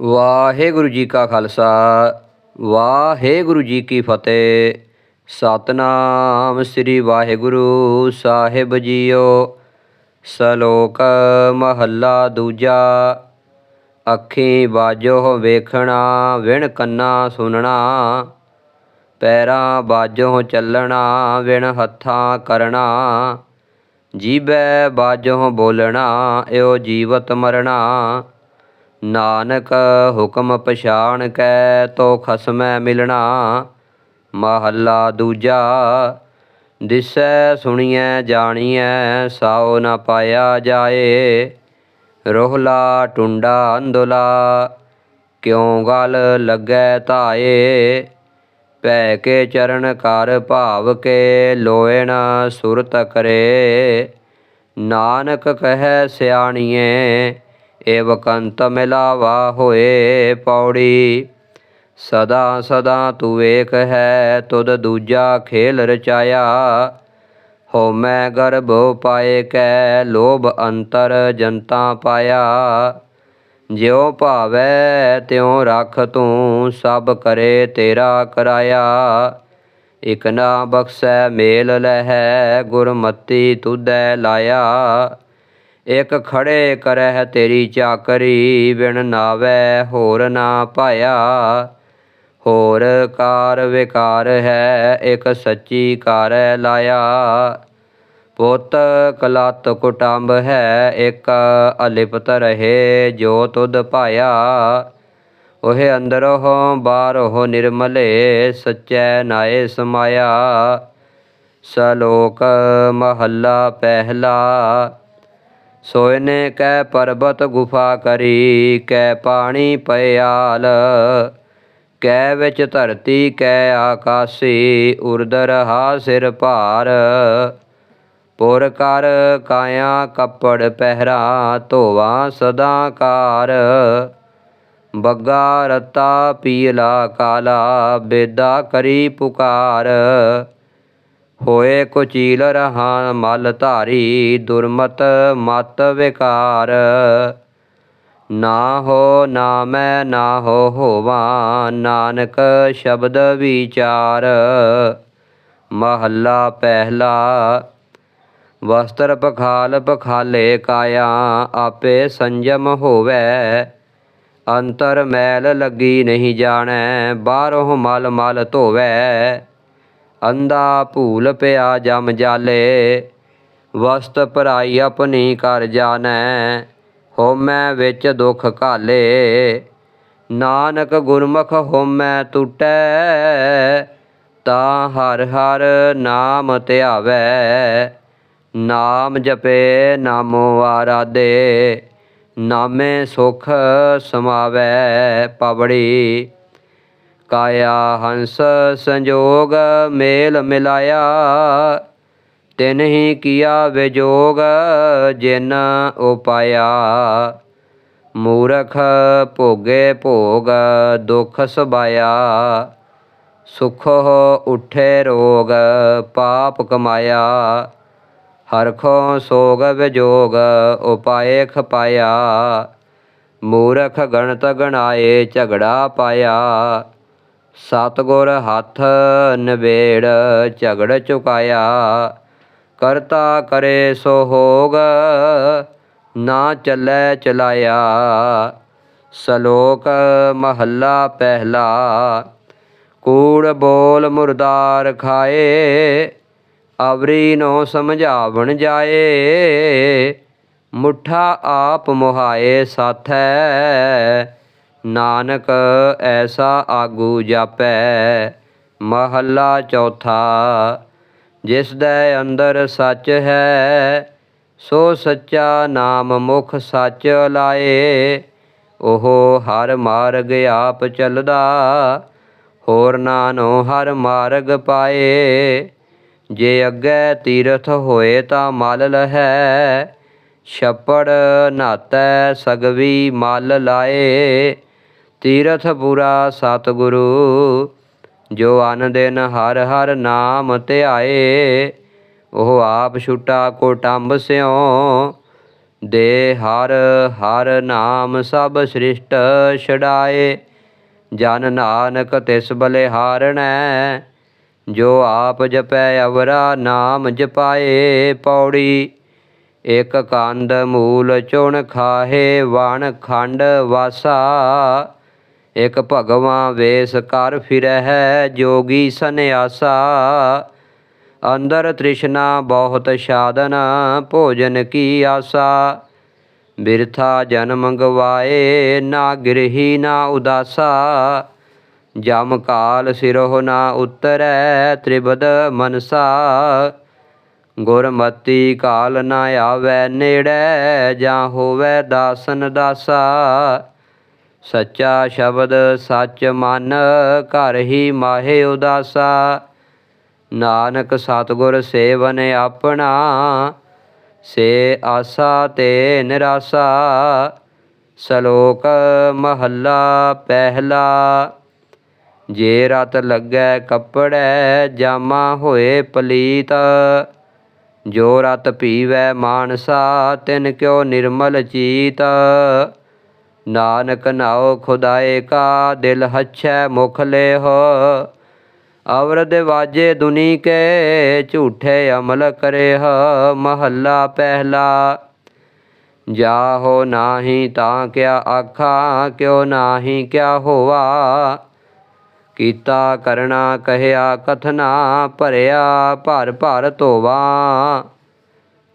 ਵਾਹਿਗੁਰੂ ਜੀ ਕਾ ਖਾਲਸਾ, ਵਾਹਿਗੁਰੂ ਜੀ ਕੀ ਫਤਿਹ। ਸਤਨਾਮ ਸ੍ਰੀ ਵਾਹਿਗੁਰੂ ਸਾਹਿਬ ਜੀਓ। ਸ਼ਲੋਕ ਮਹੱਲਾ ਦੂਜਾ, ਅੱਖੀ ਬਾਜੋ ਵੇਖਣਾ, ਵਿਣ ਕੰਨਾ ਸੁਣਨਾ। ਪੈਰਾਂ ਬਾਜੋ ਚੱਲਣਾ, ਵਿਣ ਹੱਥਾਂ ਕਰਨਾ। ਜੀਬੈ ਬਾਜੋ ਬੋਲਣਾ ਏਓ ਜੀਵਤ ਮਰਣਾ ਨਾਨਕ ਹੁਕਮ ਪਛਾਣ ਕੈ ਤੋ ਖਸਮੈ ਮਿਲਣਾ, ਮਹੱਲਾ ਦੂਜਾ, ਦਿਸੈ ਸੁਣੀਐ ਜਾਣੀਐ, ਸਾਉ ਨ ਪਾਇਆ ਜਾਏ, ਰੋਹਲਾ ਟੁੰਡਾ ਅੰਦੋਲਾ, ਕਿਉ ਗਲ ਲੱਗੈ ਧਾਏ ਪੈ ਕੇ ਚਰਨ ਕਰ ਭਾਵ ਕੇ ਲੋਇਣ ਸੁਰਤ ਕਰੇ, ਨਾਨਕ ਕਹੈ ਸਿਆਣੀਏ ਏਵ ਕੰਤ ਮਿਲਾਵਾ ਹੋਏ ਪੌੜੀ। ਸਦਾ ਸਦਾ ਤੂੰ ਏਕ ਹੈ ਤੁਧ ਦੂਜਾ ਖੇਲ ਰਚਾਇਆ। ਹਉਮੈ ਗਰਭ ਪਾਏ ਕੈ ਲੋਭ ਅੰਤਰ ਜਨਤਾ ਪਾਇਆ। ਜਿਉ ਭਾਵੈ ਤਿਉ ਰਖ ਤੂੰ ਸਭ ਕਰੇ ਤੇਰਾ ਕਰਾਇਆ। ਇਕ ਨਾ ਬਖਸ਼ੈ ਮੇਲ ਲਹੈ ਗੁਰਮਤੀ ਤੁਧੈ ਲਾਇਆ। ਇਕ ਖੜੇ ਕਰਹਿ ਤੇਰੀ ਚਾਕਰੀ, ਬਿਨ ਨਾਵੈ ਹੋਰ ਨਾ ਪਾਇਆ ਹੋਰ ਕਾਰ ਵਿਕਾਰ ਹੈ, ਇਕ ਸੱਚੀ ਕਾਰੈ ਲਾਇਆ। ਪੁੱਤ ਕਲਤ ਕੁਟੰਬ ਹੈ, ਇਕ ਅਲਿਪਤ ਰਹੇ ਜੋ ਤੁਧ ਪਾਇਆ ਉਹੇ ਅੰਦਰੋਂ ਬਾਹਰੋਂ ਨਿਰਮਲੇ, ਸਚੈ ਨਾਏ ਸਮਾਇਆ। ਸ਼ਲੋਕ ਮਹੱਲਾ ਪਹਿਲਾ। ਸੋਇਨੇ ਕੈ ਪਰਬਤ ਗੁਫਾ ਕਰੀ ਕੈ ਪਾਣੀ ਪਿਆਲ ਕੈ ਵਿੱਚ ਧਰਤੀ ਕੈ ਆਕਾਸੀ ਉਰਦ ਰਹਾ ਸਿਰ ਭਾਰ। ਪੁਰ ਕਰ ਕਾਇਆ ਕੱਪੜ ਪਹਿਰਾ, ਧੋਵਾ ਸਦਾ ਕਾਰ। ਬੱਗਾ ਰਤਾ ਪੀਲਾ ਕਾਲਾ, ਬੇਦਾ ਕਰੀ ਪੁਕਾਰ। ਹੋਏ ਕੁਚੀਲ ਰਹਾ ਮਲ ਧਾਰੀ, ਦੁਰਮਤ ਮਤ ਵਿਕਾਰ। ਨਾ ਹੋ ਨਾ ਮੈਂ ਨਾ ਹੋ ਹੋਵਾ, ਨਾਨਕ ਸ਼ਬਦ ਵਿਚਾਰ। ਮਹੱਲਾ ਪਹਿਲਾ, ਵਸਤਰ ਪਖਾਲ ਪਖਾਲੇ ਕਾਇਆ, ਆਪੇ ਸੰਜਮ ਹੋਵੇ। ਅੰਤਰ ਮੈਲ ਲੱਗੀ ਨਹੀਂ ਜਾਣੈ, ਬਾਹਰੋਂ ਮਲ ਮਲ ਧੋਵੈ। ਅੰਧਾ ਭੂਲ ਪਿਆ ਜਮ ਜਾਲੇ, ਵਸਤ ਭਰਾਈ ਆਪਣੀ ਕਰ ਜਾਣੈ, ਹੋਮੈ ਵਿੱਚ ਦੁਖ ਘਾਲੇ। ਨਾਨਕ ਗੁਰਮੁਖ ਹੋਮੈ ਟੁਟੈ, ਤਾਂ ਹਰ ਹਰ ਨਾਮ ਧਿਆਵੈ। ਨਾਮ ਜਪੇ ਨਾਮੋ ਆਰਾਧੇ, ਨਾਮੇ ਸੁਖ ਸਮਾਵੈ ਪਵੜੀ। ਕਾਇਆ, ਹੰਸ ਸੰਜੋਗ ਮੇਲ ਮਿਲਾਇਆ। ਤਿਨ ਹੀ ਕੀਆ ਵਿਜੋਗ, ਜਿਨ ਉਪਾਇਆ। ਮੂਰਖ ਭੋਗੇ ਭੋਗ, ਦੁਖ ਸਬਾਇਆ ਸੁਖ ਉਠੇ ਰੋਗ, ਪਾਪ ਕਮਾਇਆ। ਹਰਖੋ ਸੋਗ ਵਿਜੋਗ, ਉਪਾਏ ਖਪਾਇਆ। ਮੂਰਖ ਗਣਤ ਗਣਾਏ, ਝਗੜਾ ਪਾਇਆ। ਸਤਗੁਰ ਹੱਥ ਨਵੇੜ ਝਗੜ ਚੁਕਾਇਆ, ਕਰਤਾ ਕਰੇ ਸੋ ਹੋਗ, ਨਾ ਚੱਲੇ ਚਲਾਇਆ। ਸ਼ਲੋਕ ਮਹੱਲਾ ਪਹਿਲਾ, ਕੂੜ ਬੋਲ ਮੁਰਦਾਰ ਖਾਏ, ਅਵਰੀ ਨੋ ਸਮਝਾਵਣ ਜਾਏ। ਮੁੱਠਾ ਆਪ ਮੁਹਾਏ ਸਾਥੈ ਨਾਨਕ ਐਸਾ ਆਗੂ ਜਾਪੈ, ਮਹੱਲਾ ਚੌਥਾ। ਜਿਸ ਦੇ ਅੰਦਰ ਸੱਚ ਹੈ, ਸੋ ਸੱਚਾ ਨਾਮ ਮੁਖ ਸੱਚ ਲਾਏ। ਉਹ ਹਰ ਮਾਰਗ ਆਪ ਚੱਲਦਾ, ਹੋਰ ਨਾਨੋ ਹਰ ਮਾਰਗ ਪਾਏ। ਜੇ ਅੱਗੇ ਤੀਰਥ ਹੋਏ ਤਾਂ ਮਲ ਲਹੈ ਛੱਪੜ ਨਾਤੈ ਸਗਵੀ ਮਲ ਲਾਏ। ਤੀਰਥ ਪੁਰਾ ਸਤਿਗੁਰੂ, ਜੋ ਅਨ ਦਿਨ ਹਰ ਹਰ ਨਾਮ ਧਿਆਏ ਉਹ ਆਪ ਛੁਟਾ ਕੋਟੰਬ ਸਿਉ, ਦੇ ਹਰ ਹਰ ਨਾਮ ਸਭ ਸ੍ਰਿਸ਼ਟ ਛਡਾਏ। ਜਨ ਨਾਨਕ ਤਿਸ ਬਲੇ ਬਲਿਹਾਰਣੈ, ਜੋ ਆਪ ਜਪੈ ਅਵਰਾ ਨਾਮ ਜਪਾਏ ਪੌੜੀ। ਇਕ ਕੰਦ ਮੂਲ ਚੁਣ ਖਾਹੇ, ਵਣ ਖੰਡ ਵਾਸਾ ਇਕ ਭਗਵਾਂ ਵੇਸ ਕਰ ਫਿਰਹਿ ਜੋਗੀ ਸੰਨਿਆਸਾ। ਅੰਦਰ ਤ੍ਰਿਸ਼ਨਾ ਬਹੁਤ ਸਾਧਨ, ਭੋਜਨ ਕੀ ਆਸਾ। ਬਿਰਥਾ ਜਨਮ ਗਵਾਏ ਨਾ ਗਿਰਹੀ ਨਾ ਉਦਾਸਾ। ਜਮ ਕਾਲ ਸਿਰਹੁ ਨਾ ਉਤਰੈ, ਤ੍ਰਿਬਦ ਮਨਸਾ। ਗੁਰਮਤੀ ਕਾਲ ਨਾ ਆਵੈ ਨੇੜੈ, ਜਾਂ ਹੋਵੈ ਦਾਸਨ ਦਾਸਾ। ਸੱਚਾ ਸ਼ਬਦ ਸੱਚ ਮਨ, ਘਰ ਹੀ ਮਾਹੇ ਉਦਾਸਾ। ਨਾਨਕ ਸਤਿਗੁਰ ਸੇਵਨ ਆਪਣਾ, ਸੇ ਆਸਾ ਤੇ ਨਿਰਾਸਾ। ਸ਼ਲੋਕ ਮਹੱਲਾ ਪਹਿਲਾ, ਜੇ ਰਤ ਲੱਗੈ ਕੱਪੜੈ, ਜਾਮਾ ਹੋਏ ਪਲੀਤ। ਜੋ ਰਤ ਪੀਵੈ ਮਾਨਸਾ, ਤਿਨ ਕਿਉ ਨਿਰਮਲ ਚੀਤ। ਨਾਨਕ ਨਾਉ ਖੁਦਾਏ ਕਾ ਦਿਲ ਹਛੈ ਮੁਖ ਹੋ ਅਵਰਦ ਵਾਜੇ ਦੁਨੀ ਕੇ ਝੂਠੇ ਅਮਲ ਕਰੇ ਹ ਮਹੱਲਾ ਪਹਿਲਾ, ਜਾਹੋ ਨਾਹੀ ਤਾਂ ਕਿਆ ਆਖਾਂ, ਕਿਉ ਨਾਹੀ ਕਿਆ ਹੋਵਾ ਕੀਤਾ ਕਰਣਾ ਕਹਿਆ ਕਥਨਾ, ਭਰਿਆ ਭਰ ਭਰ ਧੋਵਾ।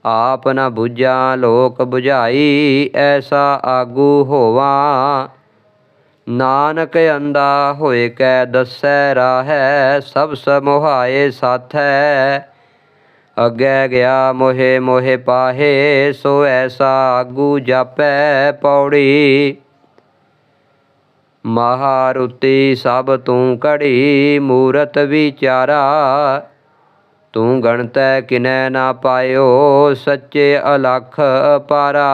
ਆਪ ਨ ਬੁਝਾ, ਲੋਕ 부ਝਾਈ ਐਸਾ ਆਗੂ ਹੋਵਾ। ਨਾਨਕ ਅੰਦਾ ਹੋਏ ਕੈ ਦਸੈ ਰਾਹੈ, ਸਭ ਸਮੁਹਾਏ ਸਾਥੈ। ਅੱਗੇ ਗਿਆ ਮੋਹਿ ਮੋਹਿ ਪਾਹੇ, ਸੋ ਐਸਾ ਆਗੂ ਜਾਪੈ ਪੌੜੀ। ਮਹਾਰੁਤੀ ਸਭ ਤੂੰ ਕੜੀ ਮੂਰਤ ਵਿਚਾਰਾ। ਤੂੰ ਗਣਤੈ ਕਿਨੈ ਨਾ ਪਾਇਓ, ਸੱਚੇ ਅਲਖ ਪਾਰਾ।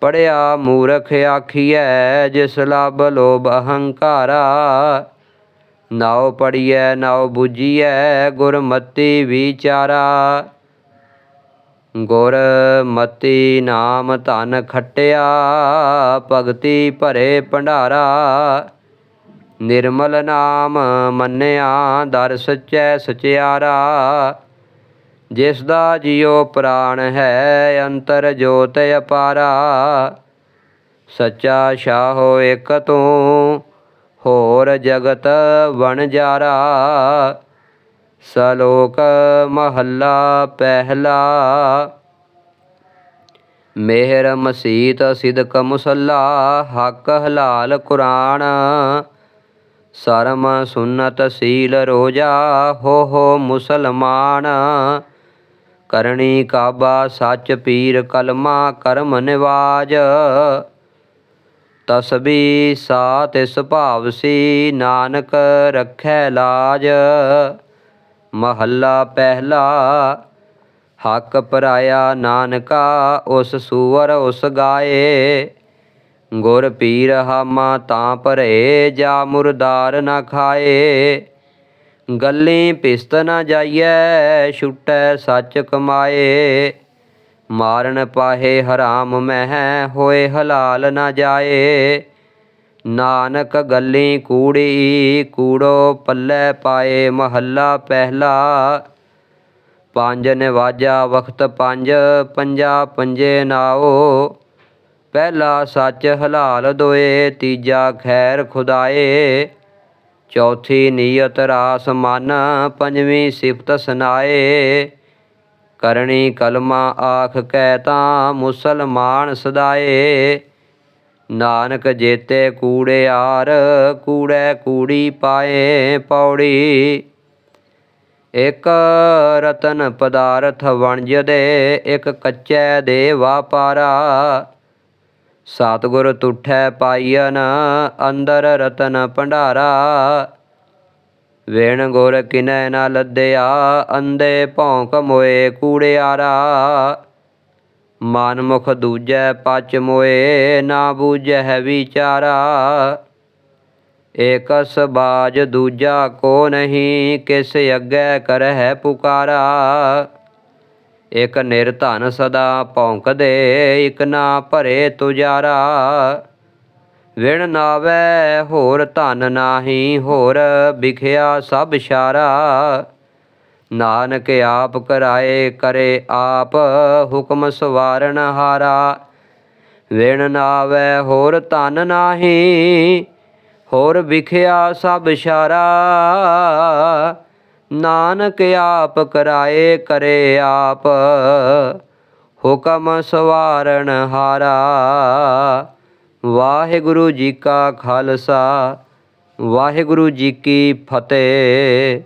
ਪੜਿਆ ਮੂਰਖ ਆਖੀਐ, ਜਿਸ ਲਬ ਲੋਭ ਅਹੰਕਾਰਾ ਨਾਉ ਪੜੀਐ ਨਾਉ ਬੁਝੀਐ, ਗੁਰਮਤੀ ਵਿਚਾਰਾ। ਗੁਰਮਤੀ ਨਾਮ ਧਨ ਖਟਿਆ, ਭਗਤੀ ਭਰੇ ਭੰਡਾਰਾ। ਨਿਰਮਲ ਨਾਮ ਮੰਨਿਆ, ਦਰ ਸਚੈ ਸਚਿਆਰਾ। ਜਿਸ ਦਾ ਜਿਉ ਪ੍ਰਾਣ ਹੈ, ਅੰਤਰ ਜੋਤ ਅਪਾਰਾ। ਸੱਚਾ ਸ਼ਾਹੋ ਇਕ ਤੂੰ, ਹੋਰ ਜਗਤ ਵਣਜਾਰਾ ਸਲੋਕ ਮਹੱਲਾ ਪਹਿਲਾ। ਮਿਹਰ ਮਸੀਤ ਸਿਦਕ ਮੁਸੱਲਾ, ਹੱਕ ਹਲਾਲ ਕੁਰਾਨ। ਸਰਮ ਸੁਨਤ ਸੀਲ ਰੋਜਾ, ਹੋ ਹੋ ਮੁਸਲਮਾਨ। ਕਰਨੀ ਕਾਬਾ ਸੱਚ ਪੀਰ ਕਲਮਾ, ਕਰਮ ਨਿਵਾਜ। ਤਸਬੀ ਸਾਤ ਸੁਭਾਵ ਸੀ, ਨਾਨਕ ਰਖੈ ਲਾਜ। ਮਹੱਲਾ ਪਹਿਲਾ, ਹੱਕ ਪਰਾਇਆ ਨਾਨਕਾ, ਉਸ ਸੂਰ ਉਸ ਗਾਏ। ਗੁਰ ਪੀਰ ਹਾਮਾ ਤਾਂ ਭਰੇ ਜਾ ਮੁਰਦਾਰ ਨਾ ਖਾਏ। ਗੱਲੀ ਪਿਸਤ ਨਾ ਜਾਈਐ, ਛੁਟੈ ਸੱਚ ਕਮਾਏ। ਮਾਰਨ ਪਾਹੇ ਹਰਾਮ ਮਹਿ, ਹੋਏ ਹਲਾਲ ਨਾ ਜਾਏ। ਨਾਨਕ ਗੱਲੀ ਕੂੜੀ, ਕੂੜੋ ਪੱਲੇ ਪਾਏ, ਮਹੱਲਾ ਪਹਿਲਾ। ਪੰਜ ਨਿਵਾਜਾ ਵਖਤ ਪੰਜ, ਪੰਜਾ ਪੰਜੇ ਨਾਓ। ਪਹਿਲਾ ਸੱਚ ਹਲਾਲ ਦੋਏ, ਤੀਜਾ ਖੈਰ ਖੁਦਾਏ। ਚੌਥੀ ਨੀਅਤ ਰਾਸ ਮਨ, ਪੰਜਵੀਂ ਸਿਫਤ ਸੁਨਾਏ। ਕਰਨੀ ਕਲਮਾ ਆਖ ਕੈ ਤਾਂ ਮੁਸਲਮਾਨ ਸਦਾਏ। ਨਾਨਕ ਜੇਤੇ ਕੂੜਿਆਰ ਕੂੜੈ ਕੂੜੀ ਪਾਏ ਪੌੜੀ। ਇਕ ਰਤਨ ਪਦਾਰਥ ਵਣਜਦੇ ਇਕ ਕੱਚੈ ਦੇ ਵਾਪਾਰਾ। ਸਤਿਗੁਰ ਤੁਠੈ ਪਾਈਨ ਅੰਦਰ ਰਤਨ ਭੰਡਾਰਾ। ਵੇਣ ਗੁਰ ਕਿਨੈ ਨਾ ਲੱਦਿਆ, ਅੰਦੇ ਭੌਂਕ ਮੋਏ ਕੂੜਿਆਰਾ। ਮਨ ਮੁਖ ਦੂਜੈ ਪਚ ਮੋਏ, ਨਾ ਬੂਝੈ ਵਿਚਾਰਾ। ਏਕਸ ਬਾਜ ਦੂਜਾ ਕੋ ਨਹੀਂ, ਕਿਸ ਅੱਗੇ ਕਰਹਿ ਪੁਕਾਰਾ। ਇਕ ਨਿਰਧਨ ਸਦਾ ਭੌਂਕਦੇ, ਇਕ ਨਾ ਭਰੇ ਤੁਜਾਰਾ। ਵਿਣ ਨਾਵੇ ਹੋਰ ਧਨ ਨਾਹੀ, ਹੋਰ ਵਿਖਿਆ ਸਭ ਇਸ਼ਾਰਾ ਨਾਨਕ ਆਪ ਕਰਾਏ ਕਰੇ ਆਪ, ਹੁਕਮ ਸਵਾਰਨ ਹਾਰਾ। ਵਿਣ ਨਾਵੇ ਹੋਰ ਧਨ ਨਾਹੀ, ਹੋਰ ਵਿਖਿਆ ਸਭ ਇਸ਼ਾਰਾ ਨਾਨਕ ਆਪ ਕਰਾਏ ਕਰੇ ਆਪ। ਹੁਕਮ ਸਵਾਰਨ ਹਾਰਾ। ਵਾਹਿਗੁਰੂ ਜੀ ਕਾ ਖਾਲਸਾ, ਵਾਹਿਗੁਰੂ ਜੀ ਕੀ ਫਤਿਹ।